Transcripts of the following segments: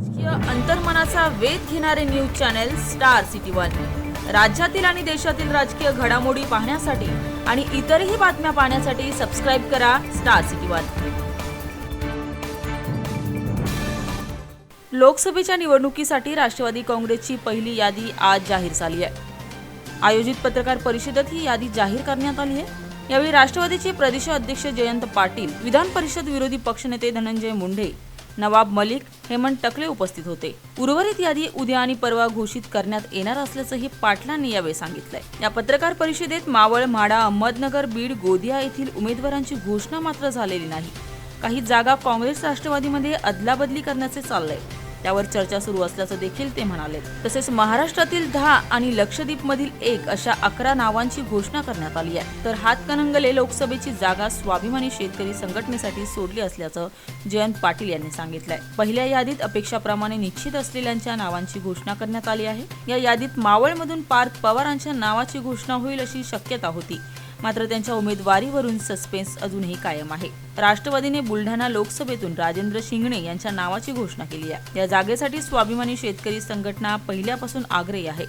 राजकीय अंतर्मनाचा वेध घेणारे news channel star city one. राज्यातील आणि देशातील राजकीय घडामोडी पाहण्यासाठी आणि इतरही बातम्या पाहण्यासाठी सबस्क्राईब करा स्टार सिटी वन. लोकसभेच्या निवडणुकीसाठी राष्ट्रवादी काँग्रेसची पहिली यादी आज जाहीर झाली आहे. आयोजित पत्रकार परिषदेत ही यादी जाहीर करण्यात आली आहे. यावेळी राष्ट्रवादीचे प्रदेश अध्यक्ष जयंत पाटील विधान परिषद विरोधी पक्षनेते धनंजय मुंडे नवाब मलिक हेमंत टकले उपस्थित होते. उर्वरित यादी उद्या आणि परवा घोषित करण्यात येणार असल्याचंही पाटलांनी यावेळी सांगितलंय. या पत्रकार परिषदेत मावळ म्हाडा अहमदनगर बीड गोदिया येथील उमेदवारांची घोषणा मात्र झालेली नाही. काही जागा काँग्रेस राष्ट्रवादीमध्ये अदलाबदली करण्याचे चाललंय. त्यावर चर्चा सुरू असल्याचं देखील ते म्हणाले. तसेच महाराष्ट्रातील दहा आणि लक्षद्वीपमधील एक अशा अकरा नावांची घोषणा करण्यात आली आहे. तर हातकणंगले लोकसभेची जागा स्वाभिमानी शेतकरी संघटनेसाठी सोडली असल्याचं जयंत पाटील यांनी सांगितलंय. पहिल्या यादीत अपेक्षाप्रमाणे निश्चित असलेल्यांच्या नावांची घोषणा करण्यात आली आहे. या यादीत मावळमधून पार्थ पवारांच्या नावाची घोषणा होईल अशी शक्यता होती. मात्र त्यांच्या उमेदवारीवरून सस्पेन्स अजूनही कायम आहे. राष्ट्रवादीने बुलढाणा लोकसभेतून राजेंद्र शिंगणे यांच्या नावाची घोषणा केली आहे. या जागेसाठी स्वाभिमानी शेतकरी संघटना पहिल्यापासून आग्रही आहे.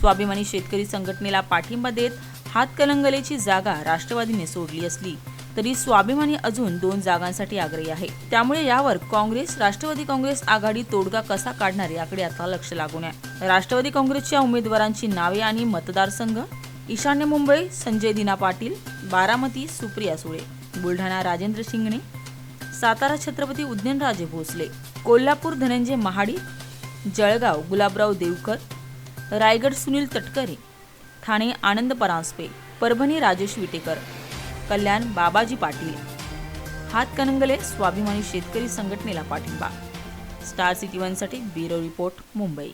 स्वाभिमानी शेतकरी संघटनेला पाठिंबा देत हातकलंगलेची जागा राष्ट्रवादीने सोडली असली तरी स्वाभिमानी अजून दोन जागांसाठी आग्रही आहे. त्यामुळे यावर काँग्रेस राष्ट्रवादी काँग्रेस आघाडी तोडगा कसा काढणार याकडे आता लक्ष लागून आहे. राष्ट्रवादी काँग्रेसच्या उमेदवारांची नावे आणि मतदारसंघ? ईशान्य मुंबई संजय दिना पाटील बारामती सुप्रिया सुळे बुलढाणा राजेंद्र शिंगणे सातारा छत्रपती उदयनराजे भोसले कोल्हापूर धनंजय महाडी जळगाव गुलाबराव देवकर रायगड सुनील तटकरे ठाणे आनंद परांजपे परभणी राजेश विटेकर कल्याण बाबाजी पाटील. हातकणंगले स्वाभिमानी शेतकरी संघटनेला पाठिंबा. स्टार सिटी वनसाठी ब्युरो रिपोर्ट मुंबई.